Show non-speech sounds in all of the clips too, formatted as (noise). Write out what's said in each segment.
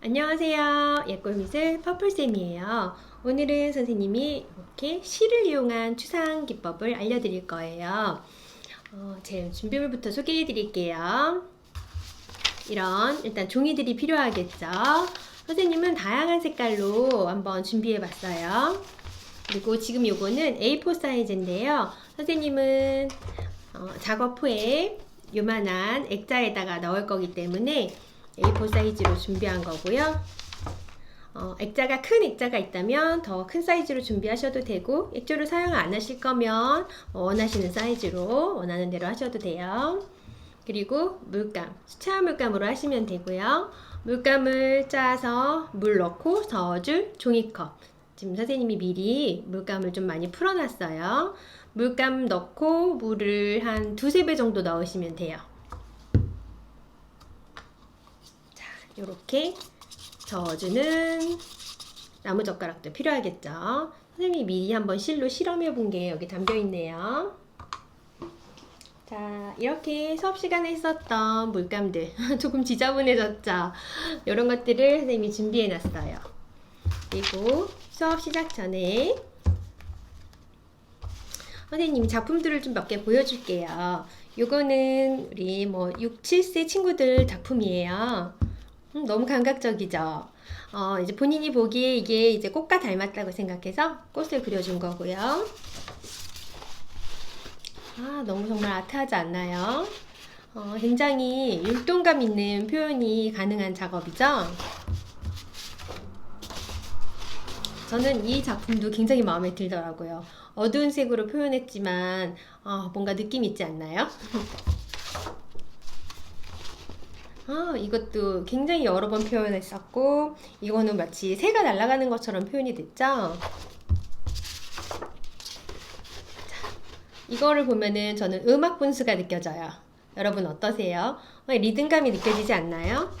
안녕하세요. 예꿀미술 퍼플쌤이에요. 오늘은 선생님이 이렇게 실을 이용한 추상 기법을 알려드릴 거예요. 어, 제 준비물부터 소개해 드릴게요. 이런 일단 종이들이 필요하겠죠. 선생님은 다양한 색깔로 한번 준비해 봤어요. 그리고 지금 요거는 A4 사이즈인데요. 선생님은 어, 작업 후에 요만한 액자에다가 넣을 거기 때문에 A4 사이즈로 준비한 거고요. 어, 액자가 큰 액자가 있다면 더 큰 사이즈로 준비하셔도 되고 액조를 사용 안 하실 거면 뭐 원하시는 사이즈로 원하는 대로 하셔도 돼요. 그리고 물감, 수채화 물감으로 하시면 되고요. 물감을 짜서 물 넣고 저어줄 종이컵. 지금 선생님이 미리 물감을 좀 많이 풀어놨어요. 물감 넣고 물을 한 두세 배 정도 넣으시면 돼요. 이렇게 저어주는 나무젓가락도 필요하겠죠. 선생님이 미리 한번 실로 실험해 본 게 여기 담겨 있네요. 자, 이렇게 수업 시간에 있었던 물감들 (laughs) 조금 지저분해졌죠. 이런 것들을 선생님이 준비해 놨어요. 그리고 수업 시작 전에 선생님이 작품들을 좀 몇 개 보여줄게요. 요거는 우리 뭐 6, 7세 친구들 작품이에요. 음, 너무 감각적이죠. 어, 이제 본인이 보기에 이게 이제 꽃과 닮았다고 생각해서 꽃을 그려준 거고요. 아, 너무 정말 아트하지 않나요? 어, 굉장히 율동감 있는 표현이 가능한 작업이죠. 저는 이 작품도 굉장히 마음에 들더라고요. 어두운 색으로 표현했지만 어, 뭔가 느낌 있지 않나요? (laughs) 아, 이것도 굉장히 여러 번 표현했었고, 이거는 마치 새가 날아가는 것처럼 표현이 됐죠? 자, 이거를 보면은 저는 음악 분수가 느껴져요. 여러분 어떠세요? 어, 리듬감이 느껴지지 않나요?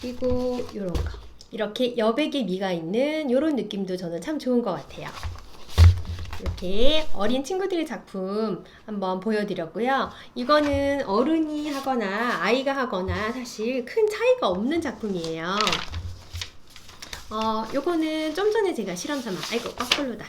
그리고 이런 거. 이렇게 여백의 미가 있는 이런 느낌도 저는 참 좋은 것 같아요. 이렇게 어린 친구들의 작품 한번 보여드렸고요. 이거는 어른이 하거나 아이가 하거나 사실 큰 차이가 없는 작품이에요. 어, 요거는 좀 전에 제가 실험 삼아, 아이고, 꽉걸로다.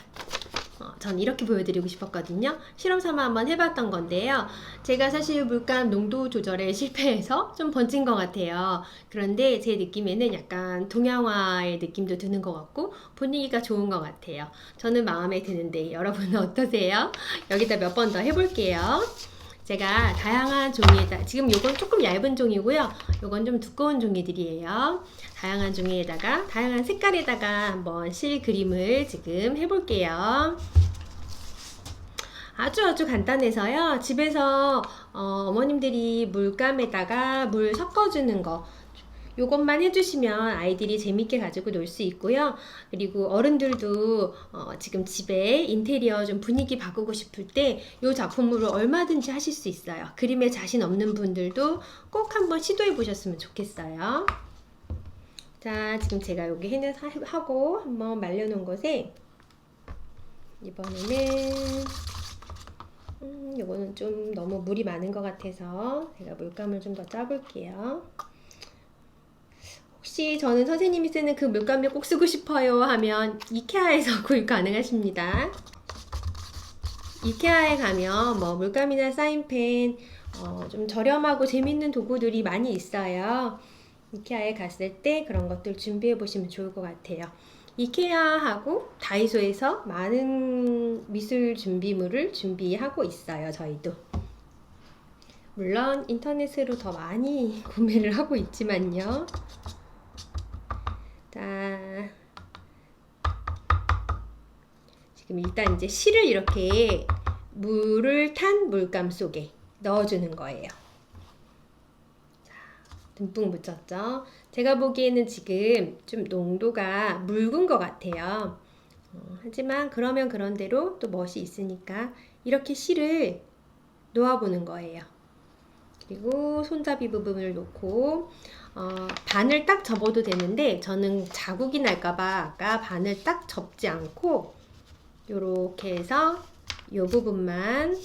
어, 전 이렇게 보여드리고 싶었거든요. 실험 삼아 한번 해봤던 건데요. 제가 사실 물감 농도 조절에 실패해서 좀 번진 것 같아요. 그런데 제 느낌에는 약간 동양화의 느낌도 드는 것 같고 분위기가 좋은 것 같아요. 저는 마음에 드는데 여러분은 어떠세요? 여기다 몇 번 더 해볼게요. 제가 다양한 종이에다 지금 요건 조금 얇은 종이고요. 요건 좀 두꺼운 종이들이에요. 다양한 종이에다가 다양한 색깔에다가 한번 실 그림을 지금 해볼게요. 아주 아주 간단해서요. 집에서 어, 어머님들이 물감에다가 물 섞어주는 거 요것만 해주시면 아이들이 재밌게 가지고 놀 수 있고요. 그리고 어른들도 어, 지금 집에 인테리어 좀 분위기 바꾸고 싶을 때이 작품으로 얼마든지 하실 수 있어요. 그림에 자신 없는 분들도 꼭 한번 시도해 보셨으면 좋겠어요. 자, 지금 제가 여기 해내 하고 한번 말려놓은 것에 이번에는 음, 요거는 좀 너무 물이 많은 것 같아서 제가 물감을 좀 더 짜볼게요. 혹시 저는 선생님이 쓰는 그 물감을 꼭 쓰고 싶어요 하면 이케아에서 (laughs) 구입 가능하십니다. 이케아에 가면 뭐 물감이나 사인펜 어, 좀 저렴하고 재밌는 도구들이 많이 있어요. 이케아에 갔을 때 그런 것들 준비해 보시면 좋을 것 같아요. 이케아하고 다이소에서 많은 미술 준비물을 준비하고 있어요. 저희도. 물론 인터넷으로 더 많이 (laughs) 구매를 하고 있지만요. 자, 지금 일단 이제 실을 이렇게 물을 탄 물감 속에 넣어주는 거예요. 자, 듬뿍 묻혔죠? 제가 보기에는 지금 좀 농도가 묽은 것 같아요. 어, 하지만 그러면 그런 대로 또 멋이 있으니까 이렇게 실을 놓아보는 거예요. 그리고 손잡이 부분을 놓고 어, 반을 딱 접어도 되는데 저는 자국이 날까봐 아까 반을 딱 접지 않고 이렇게 해서 이 부분만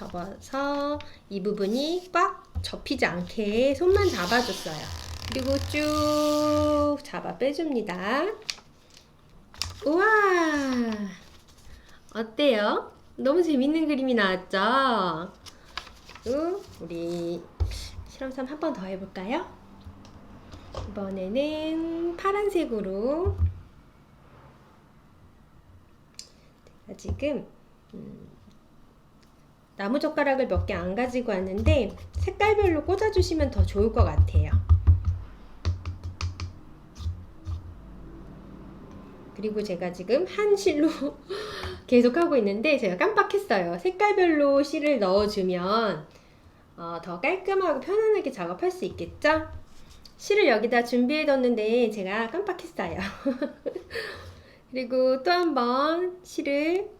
접어서 이 부분이 꽉 접히지 않게 손만 잡아줬어요. 그리고 쭉 잡아 빼줍니다. 우와! 어때요? 너무 재밌는 그림이 나왔죠? 그리고 우리 실험삼 한 번 더 해볼까요? 이번에는 파란색으로 지금 음, 나무 젓가락을 몇 개 안 가지고 왔는데 색깔별로 꽂아주시면 더 좋을 것 같아요. 그리고 제가 지금 한 실로 (laughs) 계속 하고 있는데 제가 깜빡했어요. 색깔별로 실을 넣어주면 어, 더 깔끔하고 편안하게 작업할 수 있겠죠? 실을 여기다 준비해 뒀는데 제가 깜빡했어요. (laughs) 그리고 또 한 번 실을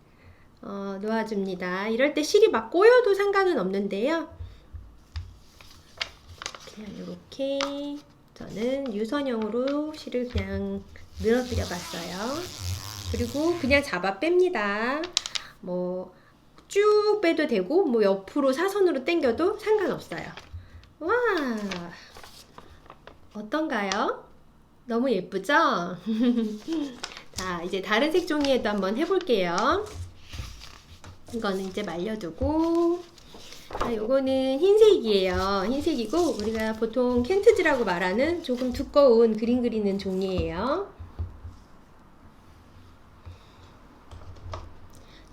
어, 놓아줍니다. 이럴 때 실이 막 꼬여도 상관은 없는데요. 그냥 이렇게 저는 유선형으로 실을 그냥 늘어뜨려 봤어요. 그리고 그냥 잡아 뺍니다. 뭐 쭉 빼도 되고 뭐 옆으로 사선으로 당겨도 상관없어요. 와 어떤가요? 너무 예쁘죠? (laughs) 자 이제 다른 색 종이에도 한번 해볼게요. 이거는 이제 말려두고 아, 요거는 흰색이에요. 흰색이고 우리가 보통 켄트지라고 말하는 조금 두꺼운 그림 그리는 종이에요.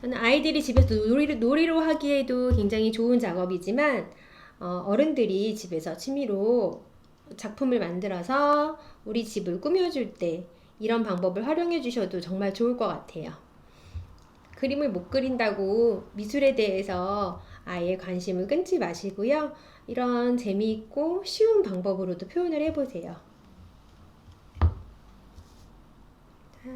저는 아이들이 집에서 놀이로, 놀이로 하기에도 굉장히 좋은 작업이지만 어, 어른들이 집에서 취미로 작품을 만들어서 우리 집을 꾸며줄 때 이런 방법을 활용해 주셔도 정말 좋을 것 같아요. 그림을 못 그린다고 미술에 대해서 아예 관심을 끊지 마시고요. 이런 재미있고 쉬운 방법으로도 표현을 해보세요. 자,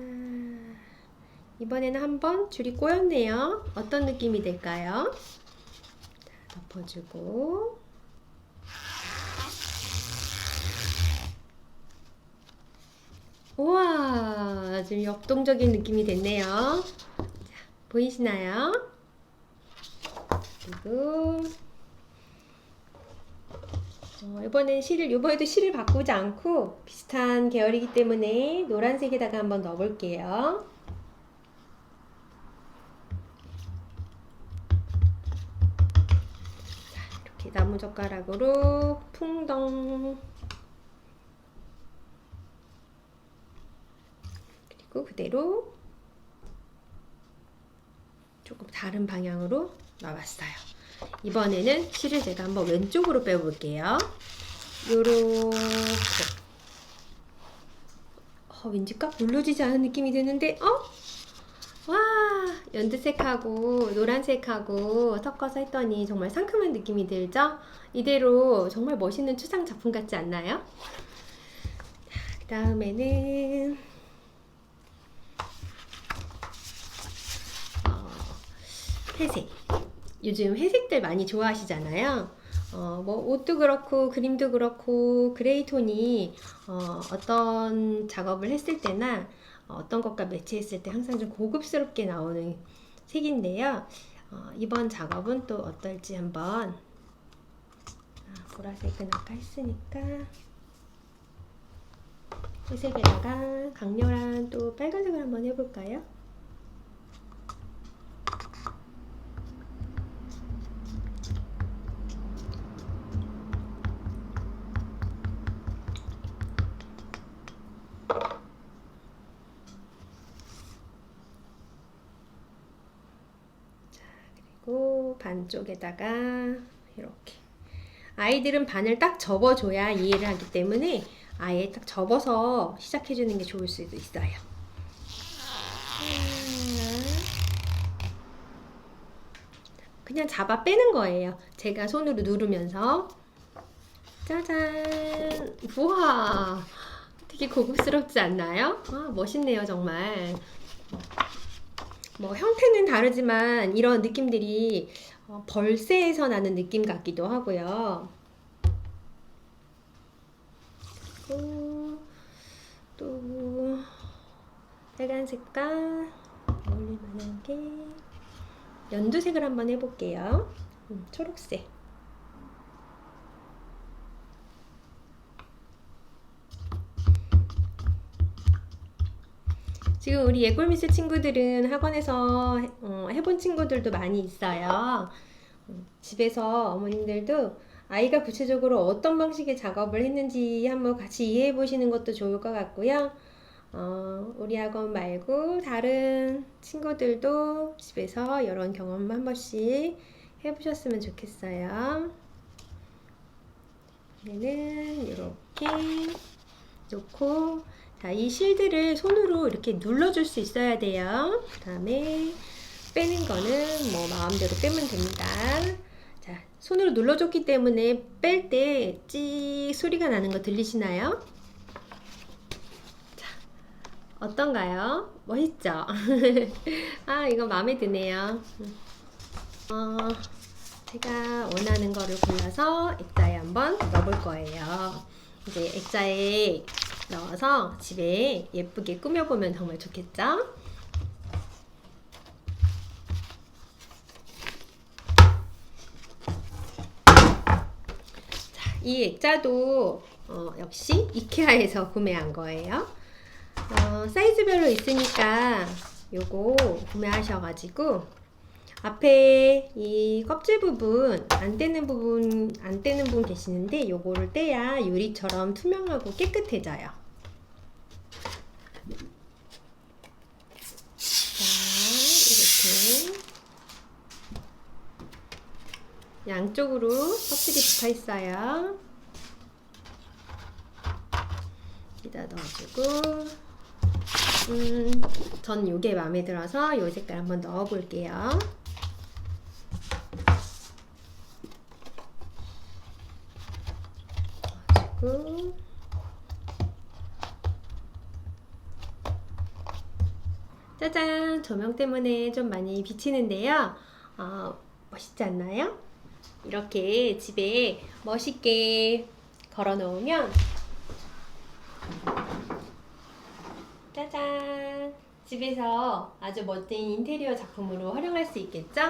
이번에는 한번 줄이 꼬였네요. 어떤 느낌이 될까요? 자, 덮어주고 우와, 좀 역동적인 느낌이 됐네요. 자, 보이시나요? 그리고 어, 이번엔 실을 이번에도 실을 바꾸지 않고 비슷한 계열이기 때문에 노란색에다가 한번 넣어볼게요. 자, 이렇게 나무 젓가락으로 풍덩 그리고 그대로 조금 다른 방향으로 놔봤어요. 이번에는 실을 제가 한번 왼쪽으로 빼볼게요. 요렇게. 어, 왠지 꽉 눌러지지 않은 느낌이 드는데, 어? 와, 연두색하고 노란색하고 섞어서 했더니 정말 상큼한 느낌이 들죠? 이대로 정말 멋있는 추상 작품 같지 않나요? 그 다음에는 회색. 요즘 회색들 많이 좋아하시잖아요. 어, 뭐 옷도 그렇고 그림도 그렇고 그레이 톤이 어, 어떤 작업을 했을 때나 어떤 것과 매치했을 때 항상 좀 고급스럽게 나오는 색인데요. 어, 이번 작업은 또 어떨지 한번 아, 보라색은 아까 했으니까 회색에다가 강렬한 또 빨간색을 한번 해볼까요? 그리고 반쪽에다가 이렇게 아이들은 반을 딱 접어줘야 이해를 하기 때문에 아예 딱 접어서 시작해주는 게 좋을 수도 있어요. 그냥 잡아 빼는 거예요. 제가 손으로 누르면서 짜잔 우와 되게 고급스럽지 않나요? 아, 멋있네요 정말. 뭐 형태는 다르지만 이런 느낌들이 어, 벌새에서 나는 느낌 같기도 하고요. 또 빨간 색깔 어울릴 만한 게 연두색을 한번 해볼게요. 음, 초록색. 지금 우리 예골미술 친구들은 학원에서 해- 어, 해본 친구들도 많이 있어요. 음, 집에서 어머님들도 아이가 구체적으로 어떤 방식의 작업을 했는지 한번 같이 이해해 보시는 것도 좋을 것 같고요. 어, 우리 학원 말고 다른 친구들도 집에서 이런 경험 한 번씩 해보셨으면 좋겠어요. 얘는 이렇게 놓고 자, 이 실드를 손으로 이렇게 눌러줄 수 있어야 돼요. 그 다음에 빼는 거는 뭐 마음대로 빼면 됩니다. 자, 손으로 눌러줬기 때문에 뺄 때 찍 소리가 나는 거 들리시나요? 자, 어떤가요? 멋있죠? (laughs) 아, 이거 마음에 드네요. 어, 제가 원하는 거를 골라서 액자에 한번 넣어볼 거예요. 이제 액자에 넣어서 집에 예쁘게 꾸며보면 정말 좋겠죠? 자, 이 액자도 어, 역시 이케아에서 구매한 거예요. 어, 사이즈별로 있으니까 요거 구매하셔가지고 앞에 이 껍질 부분 안 떼는 부분 안 떼는 분 계시는데 요거를 떼야 유리처럼 투명하고 깨끗해져요. 자 이렇게 양쪽으로 껍질이 붙어 있어요. 여기다 넣어주고 음, 전 요게 마음에 들어서 요 색깔 한번 넣어 볼게요. 넣어주고 짜잔! 조명 때문에 좀 많이 비치는데요. 어, 멋있지 않나요? 이렇게 집에 멋있게 걸어 놓으면 짜잔! 집에서 아주 멋진 인테리어 작품으로 활용할 수 있겠죠?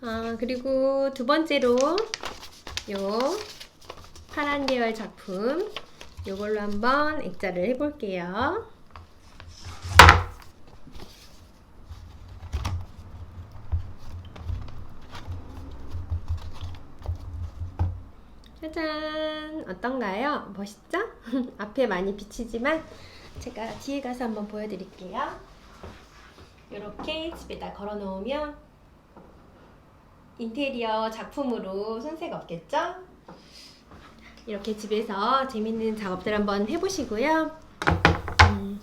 아, 그리고 두 번째로 요 파란 계열 작품 요걸로 한번 액자를 해볼게요. 짜잔! 어떤가요? 멋있죠? (laughs) 앞에 많이 비치지만 제가 뒤에 가서 한번 보여드릴게요. 이렇게 집에다 걸어 놓으면 인테리어 작품으로 손색 없겠죠? 이렇게 집에서 재밌는 작업들 한번 해보시고요. 음,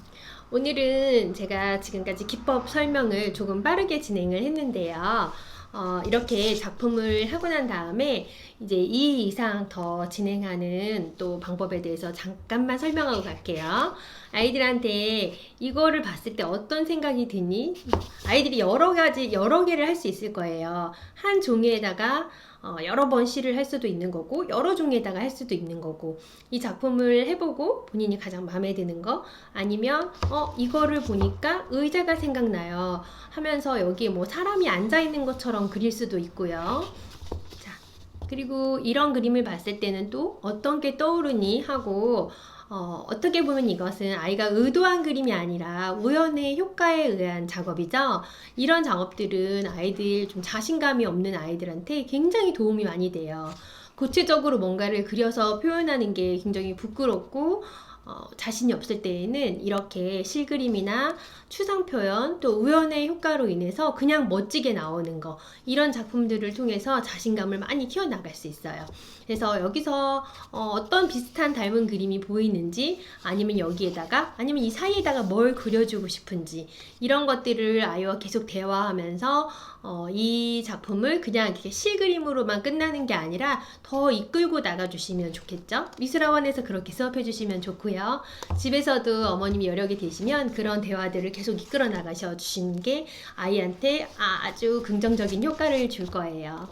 오늘은 제가 지금까지 기법 설명을 조금 빠르게 진행을 했는데요. 어, 이렇게 작품을 하고 난 다음에 이제 이 이상 더 진행하는 또 방법에 대해서 잠깐만 설명하고 갈게요. 아이들한테 이거를 봤을 때 어떤 생각이 드니? 아이들이 여러 가지, 여러 개를 할 수 있을 거예요. 한 종이에다가 어, 여러 번 시를 할 수도 있는 거고, 여러 종이에다가 할 수도 있는 거고, 이 작품을 해보고 본인이 가장 마음에 드는 거, 아니면, 어, 이거를 보니까 의자가 생각나요. 하면서 여기에 뭐 사람이 앉아있는 것처럼 그릴 수도 있고요. 자, 그리고 이런 그림을 봤을 때는 또 어떤 게 떠오르니 하고, 어, 어떻게 보면 이것은 아이가 의도한 그림이 아니라 우연의 효과에 의한 작업이죠. 이런 작업들은 아이들 좀 자신감이 없는 아이들한테 굉장히 도움이 많이 돼요. 구체적으로 뭔가를 그려서 표현하는 게 굉장히 부끄럽고 어, 자신이 없을 때에는 이렇게 실그림이나 추상 표현 또 우연의 효과로 인해서 그냥 멋지게 나오는 거 이런 작품들을 통해서 자신감을 많이 키워나갈 수 있어요. 그래서 여기서 어, 떤 비슷한 닮은 그림이 보이는지 아니면 여기에다가 아니면 이 사이에다가 뭘 그려주고 싶은지 이런 것들을 아이와 계속 대화하면서 어, 이 작품을 그냥 이렇게 실그림으로만 끝나는 게 아니라 더 이끌고 나가주시면 좋겠죠? 미술학원에서 그렇게 수업해 주시면 좋 고요. 집에서도 어머님이 여력이 되시면 그런 대화들을 계속 이끌어 나가셔 주시는 게 아이한테 아주 긍정적인 효과를 줄 거예요.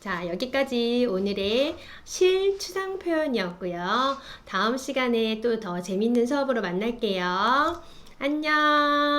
자, 여기까지 오늘의 실 추상 표현이었고요. 다음 시간에 또 더 재밌는 수업으로 만날게요. 안녕!